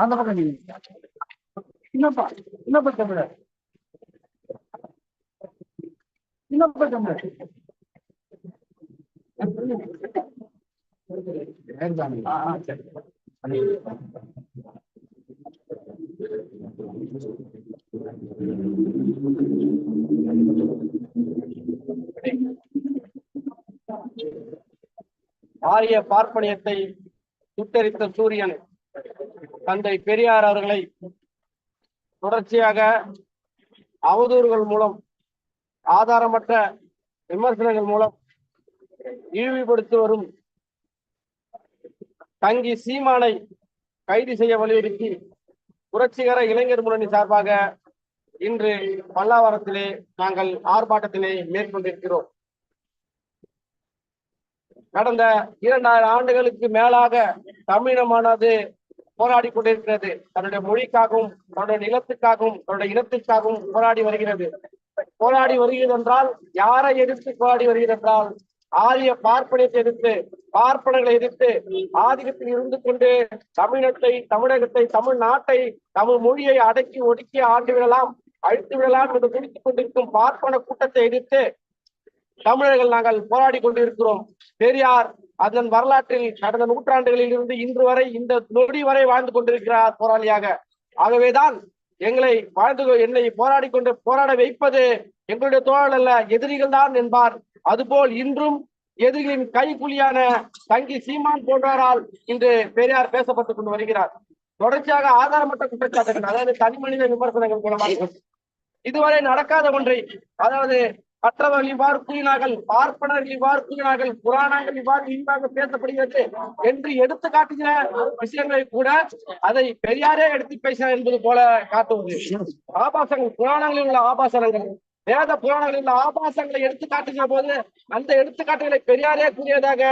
அந்த பக்கம் நீங்க என்னப்பா என்னப்பா தமிழ என்னப்பா தமிழ ஆ ஆரிய பார்ப்பனியத்தை சுட்டரித்த சூரியன் தந்தை பெரியார் அவர்களை தொடர்ச்சியாக அவதூறுகள் மூலம் ஆதாரமற்ற விமர்சனங்கள் மூலம் இழிவுபடுத்தி வரும் தங்கி சீமானை கைது செய்ய வலியுறுத்தி புரட்சிகர இளைஞர் முன்னணி சார்பாக இன்று பல்லாவரத்திலே நாங்கள் ஆர்ப்பாட்டத்தினை மேற்கொண்டிருக்கிறோம். கடந்த இரண்டாயிரம் ஆண்டுகளுக்கு மேலாக தமிழமானது போராடி கொண்டிருக்கிறது. தன்னுடைய மொழிக்காகவும் தன்னுடைய நிலத்துக்காகவும் தன்னுடைய இனத்திற்காகவும் போராடி வருகிறது. போராடி வருகிறது என்றால் யாரை எதிர்த்து போராடி வருகிறது என்றால் ஆரிய பார்ப்பனத்தை எதிர்த்து பார்ப்பனர்களை எதிர்த்து ஆதிக்கத்தில் இருந்து கொண்டு தமிழத்தை தமிழகத்தை தமிழ் நாட்டை தமிழ் மொழியை அடக்கி ஒடுக்கி ஆண்டு விடலாம் அழித்து விடலாம் என்று துடித்துக் கொண்டிருக்கும் பார்ப்பன கூட்டத்தை எதிர்த்து தமிழர்கள் நாங்கள் போராடி கொண்டிருக்கிறோம். பெரியார் அதன் வரலாற்றில் கடந்த நூற்றாண்டுகளில் இருந்து இன்று வரை இந்த நொடி வரை வாழ்ந்து கொண்டிருக்கிறார் போராளியாக. ஆகவேதான் எங்களை வாழ்ந்து என்னை போராடி கொண்டு போராட வைப்பது எங்களுடைய தோழல் அல்ல எதிரிகள் தான் என்பார். அதுபோல் இன்றும் எதிரிகளின் கைக்குலியான தங்கி சீமான் போன்றாரால் இன்று பெரியார் பேசப்பட்டுக் கொண்டு வருகிறார். தொடர்ச்சியாக ஆதாரமற்ற குற்றச்சாட்டுகள் அதாவது தனி மனித விமர்சனங்கள் மூலமாக. இதுவரை நடக்காத ஒன்றை அதாவது மற்றவர்கள் இவ்வாறு கூறினார்கள் பார்ப்பனர்கள் இவ்வாறு கூறினார்கள் புராணங்கள் இவ்வாறு இழிவாக பேசப்படுகிறது என்று எடுத்து காட்டுகிற விஷயங்களை கூட அதை பெரியாரே எடுத்து பேசினார் என்பது போல காட்டுவது. ஆபாசங்கள் புராணங்களில் உள்ள ஆபாசனங்கள் வேத புராணங்களில் உள்ள ஆபாசங்களை எடுத்து காட்டுகிற போது அந்த எடுத்துக்காட்டுகளை பெரியாரே கூறியதாக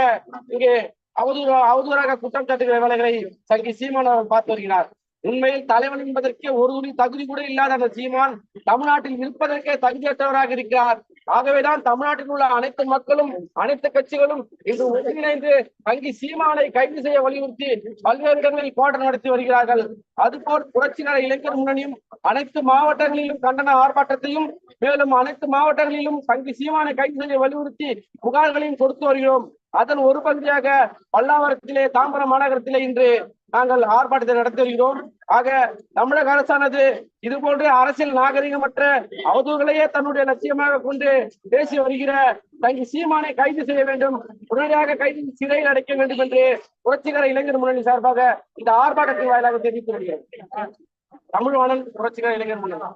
இங்கே அவதூறு அவதூறாக குற்றம் சாட்டுகிற வேலைகளை சங்கி சீமான் அவர்கள் பார்த்து வருகிறார். உண்மையில் தலைவன் என்பதற்கே ஒரு துணி தகுதி கூட இல்லாத அந்த சீமான் தமிழ்நாட்டில் இருப்பதற்கே தகுதியற்றவராக இருக்கிறார். ஆகவேதான் தமிழ்நாட்டில் உள்ள அனைத்து மக்களும் அனைத்து கட்சிகளும் இன்று ஒருங்கிணைந்து தங்கி சீமானை கைது செய்ய வலியுறுத்தி பல்வேறு இடங்களில் போராட்டம் நடத்தி வருகிறார்கள். அதுபோல் புரட்சிகர இளைஞர் முன்னணியும் அனைத்து மாவட்டங்களிலும் கண்டன ஆர்ப்பாட்டத்தையும் மேலும் அனைத்து மாவட்டங்களிலும் தங்கி சீமானை கைது செய்ய வலியுறுத்தி புகார்களையும் கொடுத்து வருகிறோம். அதன் ஒரு பகுதியாக பல்லாவரத்திலே தாம்பரம் மாநகரத்திலே இன்று நாங்கள் ஆர்ப்பாட்டத்தை நடத்தி வருகிறோம் ஆக தமிழக அரசானது இது போன்ற அரசியல் நாகரிகமற்ற அவதூறுகளையே தன்னுடைய லட்சியமாக கொண்டு பேசி வருகிற தங்கி சீமானை கைது செய்ய வேண்டும். உடனடியாக கைது சிறையில் அடைக்க வேண்டும் என்று புரட்சிகர இளைஞர் முன்னணி சார்பாக இந்த ஆர்ப்பாட்டத்தின் வாயிலாக தெரிவித்து வருகிறேன் தமிழ்வாணன் புரட்சிகர இளைஞர் முன்னணி.